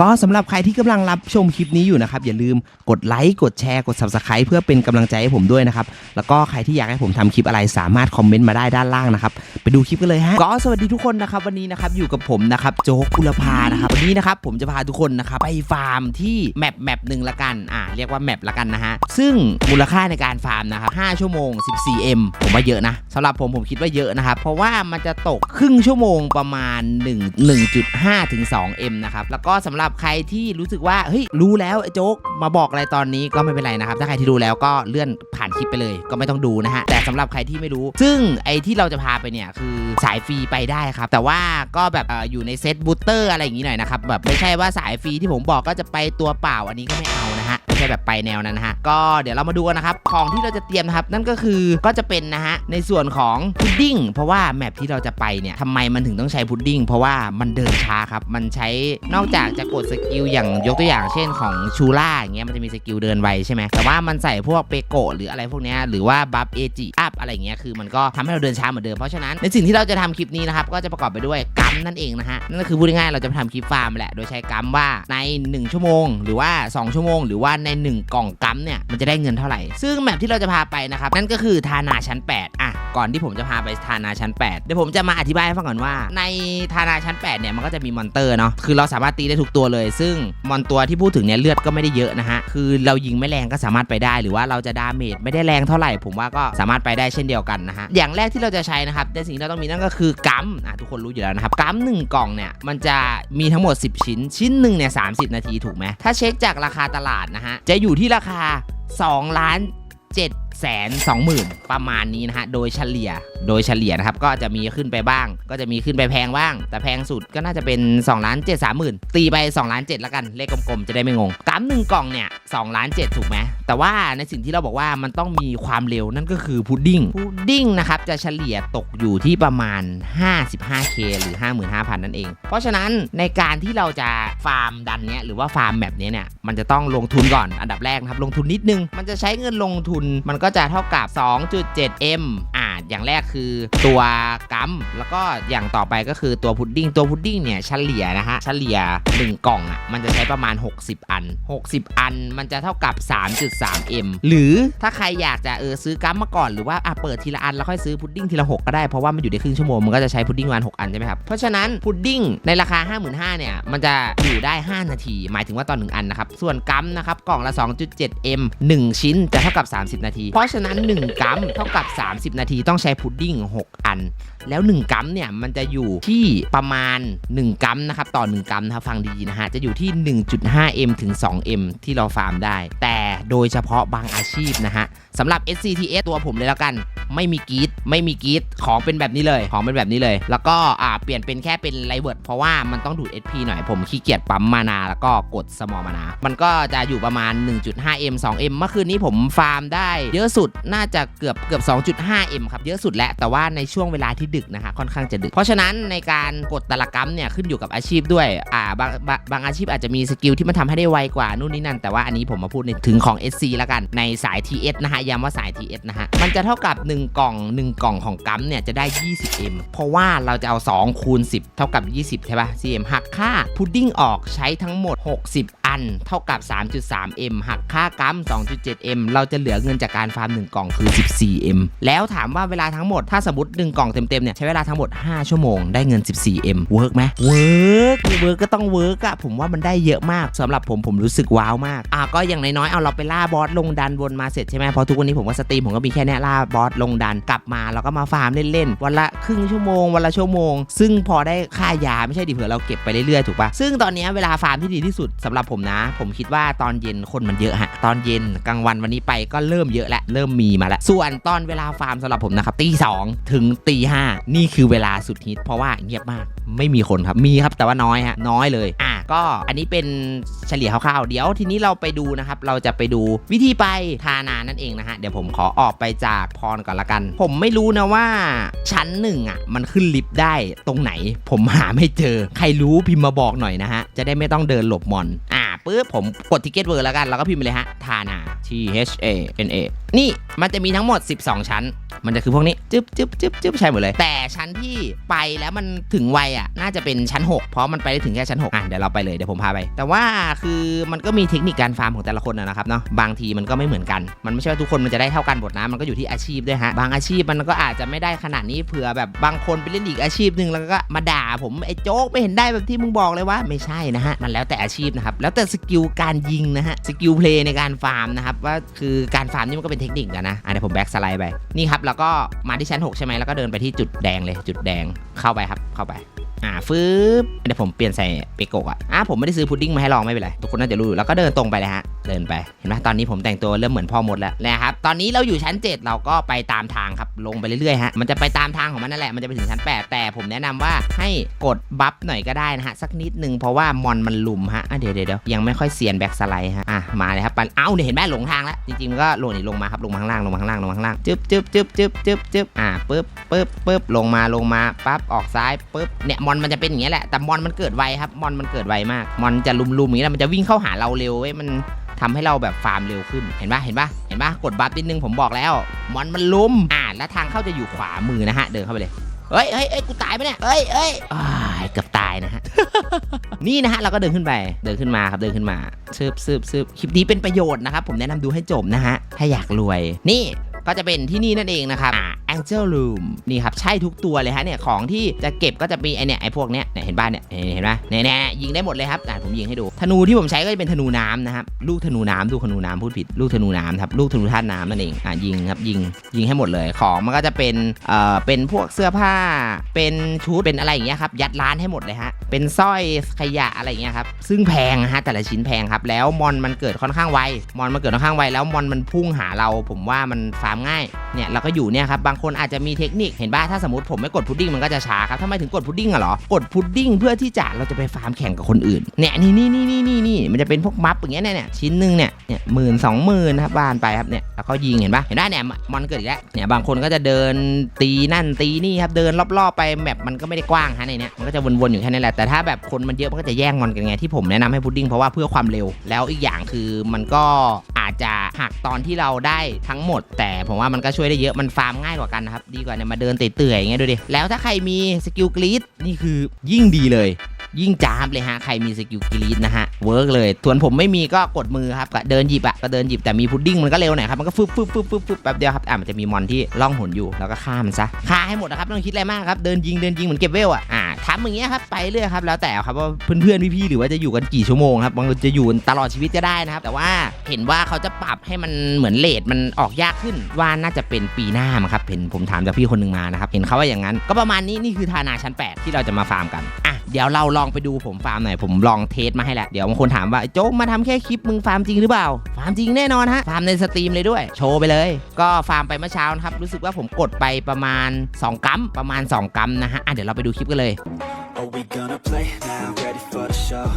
ก็สำหรับใครที่กำลังรับชมคลิปนี้อยู่นะครับ อย่าลืมกดไลค์กดแชร์กด subscribe เพื่อเป็นกำลังใจให้ผมด้วยนะครับ แล้วก็ใครที่อยากให้ผมทำคลิปอะไรสามารถคอมเมนต์มาได้ด้านล่างนะครับไปดูคลิปกันเลยฮะก็สวัสดีทุกคนนะครับวันนี้นะครับอยู่กับผมนะครับโจ๊กกุลภานะครับวันนี้นะครับผมจะพาทุกคนนะครับไปฟาร์มที่แมปแมปหนึ่งละกันอ่าเรียกว่าแมปละกันนะฮะซึ่งมูลค่าในการฟาร์มนะครับ5ชั่วโมง 14M ผมว่าเยอะนะสำหรับผมผมคิดว่าเยอะนะครับเพราะว่ามันจะตกครึ่งชั่วโมงประมาณ 1 1.5ถึง 2M นะครับแล้วก็สำหรับหรับใครที่รู้สึกว่าเฮ้ยรู้แล้วไอ้โจ๊กมาบอกอะไรตอนนี้ก็ไม่เป็นไรนะครับ ถ้าใครที่รู้แล้วก็เลื่อนผ่านคลิปไปเลย ก็ไม่ต้องดูนะฮะแต่สำหรับใครที่ไม่รู้ ซึ่งไอ้ที่เราจะพาไปเนี่ยคือสายฟรีไปได้ครับ แต่ว่าก็แบบอออยู่ในเซตบูสเตอร์อะไรอย่างงี้หน่อยนะครับแบบไม่ใช่ว่าสายฟรีที่ผมบอกก็จะไปตัวเปล่าอันนี้ก็ไม่เอานะฮะ ไม่ใช่แบบไปแนวนั้นนะฮะก็เดี๋ยวเรามาดูกันนะครับของที่เราจะเตรียมนะครับนั่นก็คือก็จะเป็นนะฮะในส่วนของพุดดิ้งเพราะว่าแมปที่เราจะไปเนี่ยทำไมมันถึงต้องใช้พุดดิ้งเพราะว่ามันเดินช้าครับมันใช้นอกจากจะกดสกิลอย่างยกตัวอย่างเช่นของชูล่าอย่างเงี้ยมันจะมีสกิลเดินไวใช่ไหมแต่ว่ามันใส่พวกเปโกหรืออะไรพวกเนี้ยหรือว่าบัฟเอจิอัพอะไรเงี้ยคือมันก็ทำให้เราเดินช้าเหมือนเดิมเพราะฉะนั้นในสิ่งที่เราจะทำคลิปนี้นะครับก็จะประกอบไปด้วยก มนั่นเองนะฮะนั่นก็คือพูดง่ายๆเราจะทำคลิปฟาร์มแหละโดยใช้กัมว่าใน 1 ชั่วโมง หรือว่า 2 ชั่วโมง หรือว่าใน 1 กล่องกัมเนี่ยมันจะได้เงินเท่าไหร่ ซึ่งแมปที่เราจะพาไปนะครับนั่นก็คือทานาชั้น 8 อะ ก่อนที่ผมจะพาไปทานาชั้น 8 เดี๋ยวผมจะมาอธิบายให้ฟังก่อนว่า ในทานาชั้น 8 เนี่ยมันก็จะมีมอนเตอร์เนาะคือเราสามารถตีได้ทุกตัวเลย ซึ่งมอนตัวที่พูดถึงเนี่ยเลือดก็ไม่ได้เยอะนะฮะคือเรายิงไม่แรงก็สามารถไปได้ หรือว่าเราจะดาเมจไม่ได้แรงเท่าไหร่ ผมว่าก็สามารถไปได้เช่นเดียวกันนะฮะอย่างแรกที่เราจะใช้นะครับในสิ่งที่เราต้องมีนั่นก็คือกัมอะทุกคนรู้อยู่แล้วนะครับกัมหนึ่งกล่องเนี่ยมันจะมีทั้งหมด 10 ชิ้น ชิ้นหนึ่งเนี่ยสานาทีถูกไหมถ้าเช็คจากราคาตลาดนะฮะจะอยู่ที่ราคา2ล้าน7แสนสองหมื่นประมาณนี้นะฮะ โดยเฉลี่ย โดยเฉลี่ยนะครับ ก็จะมีขึ้นไปบ้าง ก็จะมีขึ้นไปแพงบ้าง แต่แพงสุดก็น่าจะเป็น2ล้าน7 3หมื่นตีไป2ล้าน7ละกัน เลขกลมๆ จะได้ไม่งงกัมหนึ่งกล่องเนี่ย2ล้าน7ถูกไหม แต่ว่าในสิ่งที่เราบอกว่ามันต้องมีความเร็วนั่นก็คือพุดดิ้ง พุดดิ้งนะครับจะเฉลี่ยตกอยู่ที่ประมาณ 55k หรือ 55,000 นั่นเอง เพราะฉะนั้นในการที่เราจะฟาร์มดันเนี้ยหรือว่าฟาร์มแบบนี้เนี่ยมันจะต้องลงทุนก่อนอันดับแรกนะครับลงทุนนิดนึงมันจะใช้เงินลงทุนมันก็จะเท่ากับ 2.7m อ่าอย่างแรกคือตัวกัมแล้วก็อย่างต่อไปก็คือตัวพุดดิ้งตัวพุดดิ้งเนี่ยเฉลี่ยนะฮะเฉลี่ย 1 กล่องอะมันจะใช้ประมาณ 60 อัน 60 อันมันจะเท่ากับ 3.3m หรือถ้าใครอยากจะเออซื้อกัมมาก่อนหรือว่าอะเปิดทีละอันแล้วค่อยซื้อพุดดิ้งทีละ 6 ก็ได้เพราะว่ามันอยู่ได้ครึ่งชั่วโมงมันก็จะใช้พุดดิ้งประมาณ6อันใช่ไหมครับเพราะฉะนั้นพุดดิ้งในราคา 55,000เนี่ยมันจะอยู่ได้ 5 นาที หมายถึงว่าตอน1อันนะครับส่วนกัมนะครับกล่องละ 2.7m 1 ชิ้นจะเท่ากับ 30 นาที เพราะฉะนั้น 1กัมเท่ากับ 30 นาทีต้องใช้พุดดิ้ง 6 อัน แล้ว 1 กัมเนี่ย มันจะอยู่ที่ประมาณ 1 กัมนะครับ ต่อ 1 กัมนะครับ ฟังดีๆนะฮะ จะอยู่ที่ 1.5m ถึง 2m ที่เราฟาร์มได้ แต่โดยเฉพาะบางอาชีพนะฮะสำหรับ SCTS ตัวผมเลยแล้วกัน ไม่มีกีดไม่มีกีดของเป็นแบบนี้เลย ของเป็นแบบนี้เลย แล้วก็อ่าเปลี่ยนเป็นแค่เป็นไลเวิร์ดเพราะว่ามันต้องดูด SP หน่อยผมขี้เกียจปั๊มมานา แล้วก็กดสมอมานา มันก็จะอยู่ประมาณ 1.5m 2m เมื่อคืนนี้ผมฟาร์มได้ เยอะสุดน่าจะเกือบเกือบ 2.5m ครับเยอะสุดแล้วแต่ว่าในช่วงเวลาที่ดึกนะฮะค่อนข้างจะดึก เพราะฉะนั้นในการกดแตละกัมเนี่ยขึ้นอยู่กับอาชีพด้วยอ่าบางบางบางอาชีพอาจจะมีสกิลที่มันทำให้ได้ไวกว่านู่นนี่นั่น แต่ว่าอันนี้ผมมาพูดในถึงของ SC แล้วกันในสาย TS นะฮะย้ำว่าสาย TS นะฮะมันจะเท่ากับ 1 กล่อง 1 กล่องของกัมเนี่ยจะได้ 20m เพราะว่าเราจะเอา2คูณ10 เท่ากับ 20ใช่ป่ะ CM หักค่าพุดดิ้งออกใช้ทั้งหมด 60ันเท่ากับ 3.3m หักค่ากัม 2.7m เราจะเหลือเงินจากการฟาร์ม 1 กล่องคือ 14m แล้วถามว่าเวลาทั้งหมดถ้าสมมติ 1 กล่องเต็มๆเนี่ยใช้เวลาทั้งหมด 5 ชั่วโมงได้เงิน 14m เวิร์กไหมเวิร์กเวิร์กก็ต้องเวิร์กอะผมว่ามันได้เยอะมากสำหรับผมผมรู้สึกว้าวมากอะก็อย่างน้อยๆเอาเราไปล่าบอสลงดันวนมาเสร็จใช่ไหมเพราะทุกวันนี้ผมก็สตรีมผมก็มีแค่นี้ล่าบอสลงดันกลับมาแล้วก็มาฟาร์มเล่นๆวันละครึ่งชั่วโมงวันละชั่วโมง ซึ่งพอได้ค่ายาไม่ใช่ดิเผื่อเราเก็บไปเรื่อยๆถูกปะซึ่งตอนนี้เวลาฟาร์มที่ดีที่สุดสำหรับผมนะ ผมคิดว่าตอนเย็นคนมันเยอะฮะ ตอนเย็นกลางวันวันนี้ไปก็เริ่มเยอะแล้วเริ่มมีมาแล้ว ส่วนตอนเวลาฟาร์มสำหรับผมนะครับตีสองถึงตีห้านี่คือเวลาสุดฮิตเพราะว่าเงียบมากไม่มีคนครับ มีครับแต่ว่าน้อยฮะ น้อยเลย อะ ก็อันนี้เป็นเฉลี่ยคร่าวๆ เดี๋ยวทีนี้เราไปดูนะครับ เราจะไปดูวิธีไปทานานั่นเองนะฮะ เดี๋ยวผมขอออกไปจากพรก่อนละกัน ผมไม่รู้นะว่าชั้นหนึ่งอะ มันขึ้นลิฟต์ได้ตรงไหน ผมหาไม่เจอ ใครรู้พิมพ์มาบอกหน่อยนะฮะ จะได้ไม่ต้องเดินหลบมอน อะ ปุ๊บผมกดทิเก็ตเวอร์แล้วกัน แล้วก็พิมพ์ไปเลยฮะ ทานา T H A N A นี่มันจะมีทั้งหมด 12 ชั้น มันจะคือพวกนี้จึ๊บจึ๊บจึ๊บจึ๊บใช่หมดเลย แต่ชั้นที่ไปแล้วมันถึงวัยอะน่าจะเป็นชั้น 6 เพราะมันไปได้ถึงแค่ชั้น 6 อะเดี๋ยวเราไปเลยเดี๋ยวผมพาไป แต่ว่าคือมันก็มีเทคนิคการฟาร์มของแต่ละคนนะครับเนาะบางทีมันก็ไม่เหมือนกัน มันไม่ใช่ว่าทุกคนมันจะได้เท่ากันหมดนะมันก็อยู่ที่อาชีพด้วยฮะบางอาชีพมันก็อาจจะไม่ได้ขนาดนี้เผื่อแบบบางคนไปเล่นอีกอาชีพหนึ่งแล้วก็มาด่าผมไอ้โจ๊กไม่เห็นได้แบบที่มึงบอกเลยว่าไม่ใช่นะฮะมันแล้วแต่อาชีพนะครับแล้วแต่สกิลการยิงนะฮะสกิลเพลย์ในการฟาร์มนะครับว่าคือการฟาร์มนี่มันก็เป็นเทคนิคอะนะอะเดี๋ยวผมแบ็กสไลด์ไปนี่ครับแล้วก็มาที่ชั้น 6 ใช่ไหมแล้วก็เดินไปที่จุดแดงเลยจุดแดงเข้าไปครับเข้าไปอ่าฟืบเดี๋ยวผมเปลี่ยนใส่เปโกะอะอ่าผมไม่ได้ซื้อพุดดิ้งมาให้ลองไม่เป็นไรทุกคนน่าจะรู้อยู่แล้วก็เดินตรงไปเลยฮะ เดินไปเห็นไหมตอนนี้ผมแต่งตัวเริ่มเหมือนพ่อมดแล้วนะครับตอนนี้เราอยู่ชั้น 7 เราก็ไปตามทางครับลงไปเรื่อยๆฮะมันจะไปตามทางของมันนั่นแหละมันจะไปถึงชั้น 8 แต่ผมแนะนำว่าให้กดบัฟหน่อยก็ได้นะฮะสักนิดนึงเพราะว่ามอนมันลุมฮะะเดี๋ยวเดี๋ยวเดี๋ยวยังไม่ค่อยเซียนแบ็กสไลด์ฮะอะมาเลยครับปันเอ้าเนี่ยเห็นไหมหลงทางแล้วจริงๆมันก็ลงนี่ลงมาครับลงมาข้างล่างลงมาข้างล่างลงมาข้างล่างจึ๊บจึ๊บจึ๊บจึ๊บจึ๊บจึ๊บอะปึ๊บปึ๊บปึ๊บลงมาลงมาปั๊บออกซ้ายปึ๊บเนี่ยมอนมันจะเป็นอย่างเงี้ยแหละแต่มอนมันเกิดไวครับมอนมันเกิดไวมากมอนจะลุมๆอย่างเงี้ยแล้วมันจะวิ่งเข้าหาเราเร็วเว้ยมัน ทำให้เราแบบฟาร์มเร็วขึ้นเห็นปะเห็นปะเห็นปะกดบัฟนิดนึงผมบอกแล้วมอนมันลุมอ่าแล้วทางเข้าจะอยู่ขวามือนะฮะเดินเข้าไปเลยเฮ้ยเฮ้ยเฮ้ยกูตายไปเนี่ยเฮ้ยเฮ้ยอ้ายเกือบตายนะฮะ นี่นะฮะเราก็เดินขึ้นไป เดินขึ้นมาครับ เดินขึ้นมาซืบซืบซืบคลิปนี้เป็นประโยชน์นะครับ ผมแนะนำดูให้จบนะฮะ ถ้าอยากรวย นี่ ก็จะเป็นที่นี่นั่นเองนะครับอ่า Angel Room นี่ครับใช่ทุกตัวเลยฮะเนี่ยของที่จะเก็บก็จะมีไอเนี่ยไอพวกเนี้ยเนี่ยเห็นบ้านเนี่ยเห็นไหมเนี่ยเนี่ยยิงได้หมดเลยครับอ่าผมยิงให้ดูธนูที่ผมใช้ก็จะเป็นธนูน้ำนะครับลูกธนูน้ำลูกธนูน้ำพูดผิดลูกธนูน้ำครับลูกธนูธาตุน้ำนั่นเองอ่ายิงครับยิงยิงให้หมดเลยของมันก็จะเป็นเอ่อเป็นพวกเสื้อผ้า เป็นชุดเป็นอะไรอย่างเงี้ยครับยัดร้านให้หมดเลยฮะเป็นสร้อยขยะอะไรอย่างเงี้ยครับซึ่งแพงฮะแต่ละชิ้นแพงครับแล้วมอนมันเกิดค่อนข้างไวมอนมันเกิดค่อนข้างไวแล้วมอนมันพุ่งหาเรา ผมว่ามันฟาร์มง่ายเนี่ยเราก็อยู่เนี่ยครับบางคนอาจจะมีเทคนิคเห็นบ้าถ้าสมมติผมไม่กดพุดดิ้งมันก็จะช้าครับทำไมถึงกดพุดดิ้งอะเหรอกดพุดดิ้งเพื่อที่จะเราจะไปฟาร์มแข่งกับคนอื่นเนี่ยนี่นี่นี่นี่นี่นี่มันจะเป็นพวกมัฟอย่างเงี้ยเนี่ยชิ้นหนึ่งเนี่ยเนี่ยหมื่นสองหมื่นครับบานไปครับเนี่ยแล้วก็ยิงเห็นปะเห็นได้เนี่ยมอนเกิดอีกแล้วเนี่ยบางคนก็จะเดินตีนั่นตีนี่ครับเดินรอบๆไปแบบมันก็ไม่ได้กว้างฮะในเนี้ยมันก็จะวนๆอยู่แค่นั้นแหละแต่ถ้าแบบคนมันเยอะมันก็จะแย่งมอนกันไงที่ผมแนะนำให้พุดดิ้งเพราะว่าเพื่อความเร็วแล้วอีกอย่างคือมันก็ จจะหักตอนที่เราได้ทั้งหมด แต่ผมว่ามันก็ช่วยได้เยอะมันฟาร์มง่ายกว่ากันนะครับดีกว่าเนี่ยมาเดินเตื่อยๆอย่างเงี้ยดูดิแล้วถ้าใครมีสกิลกรีดนี่คือยิ่งดีเลย ยิ่งจ้าบเลยฮะใครมีสกิลกรีดนะฮะเวิร์กเลยส่วนผมไม่มีก็กดมือครับก็เดินหยิบอะก็เดินหยิบแต่มีพุดดิ้งมันก็เร็วหน่อยครับมันก็ฟึบฟึบฟึบฟึบฟึบแป๊บเดียวครับอะมันจะมีมอนที่ล่องหนอยู่แล้วก็ฆ่ามันซะฆ่าให้หมดนะครับไม่ต้องคิดอะไรมากครับเดินยิงเดินยิงเหมือนเก็บเวลอะอ่า ทำอย่างเงี้ยครับไปเรื่อยครับแล้วแต่ครับว่าเพื่อนๆพี่ๆหรือว่าจะอยู่กันกี่ชั่วโมงครับบางคนจะอยู่ตลอดชีวิตก็ได้นะครับ แต่ว่าเห็นว่าเขาจะปรับให้มันเหมือนเลทมันออกยากขึ้นว่าน่าจะเป็นปีหน้ามั้งครับเห็นผมถามจากพี่คนหนึ่งมานะครับเห็นเขาว่าอย่างนั้น ก็ประมาณนี้นี่คือทานาชั้น 8 ที่เราจะมาฟาร์มกันอะเดี๋ยวเราลองไปดูผมฟาร์มหน่อยผมลองเทสมาให้แหล้วเดี๋ยวบางคนถามว่าโจ๊กมาทำแค่คลิปมึงฟาร์มจริงหรือเปล่าาร์มจริงแน่นอนฮะ ฟาร์มในสตรีมเลยด้วย โชว์ไปเลย ก็ฟาร์มไปเมื่อเช้านะครับ รู้สึกว่าผมกดไปประมาณ 2 กัมประมาณ 2 กัมนะฮะอะเดี๋ยวเราไปดูคลิปกันเลย Are we gonna play now? Ready for the show?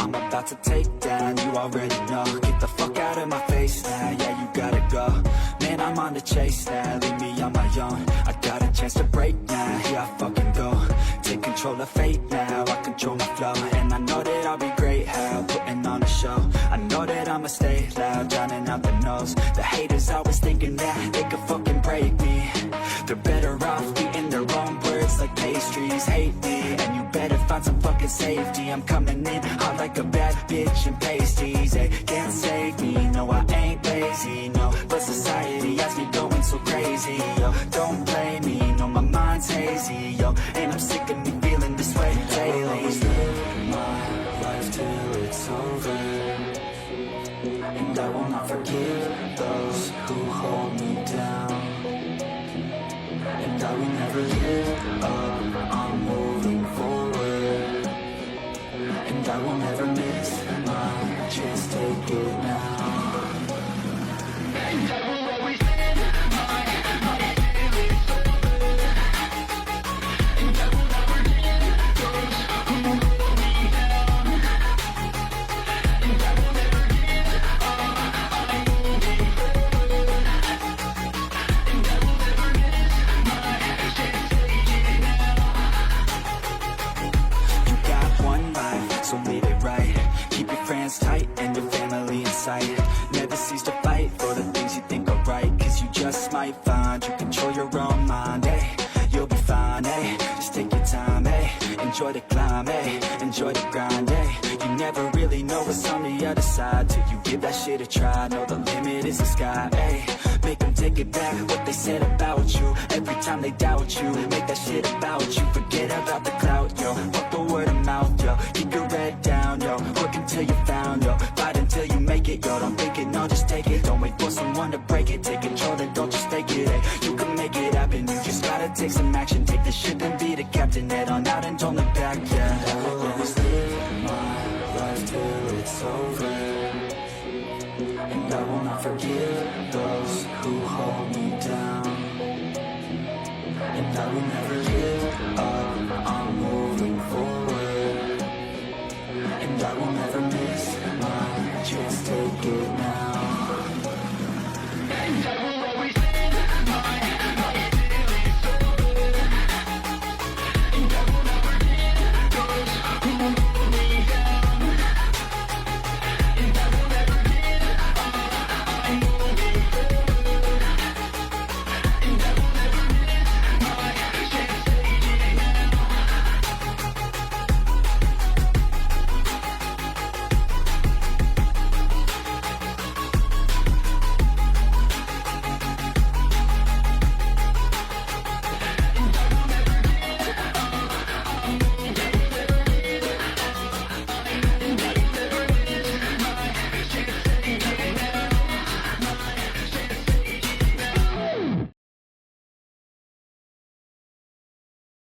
I'm about to take down, you already know. Get the fuck out of my face now, yeah, you gotta go. Man, I'm on the chase now, leave me on my own. I got a chance to break now, here I fucking go. Take control of fate now, I control my flow. I'm coming in hot like a bad bitch and pasties. They can't save me, no, I ain't lazy, no. But society has me going so crazy, yo. Don't blame me, no, my mind's hazy, yo. And I'm sick of me feeling this way daily. I will live my life till it's over. And I will not forgive those who hold me down. And I will never give up, I will never miss my chance, take it now. Might find you control your own mind, eh? You'll be fine, eh? Just take your time, eh? Enjoy the climb, eh? Enjoy the grind, eh? You never really know what's on the other side till you give that shit a try. Know the limit is the sky, eh? Make them take it back what they said about you. Every time they doubt you, make that shit about you. Forget about the clout, yo. On out and don't look back, yeah.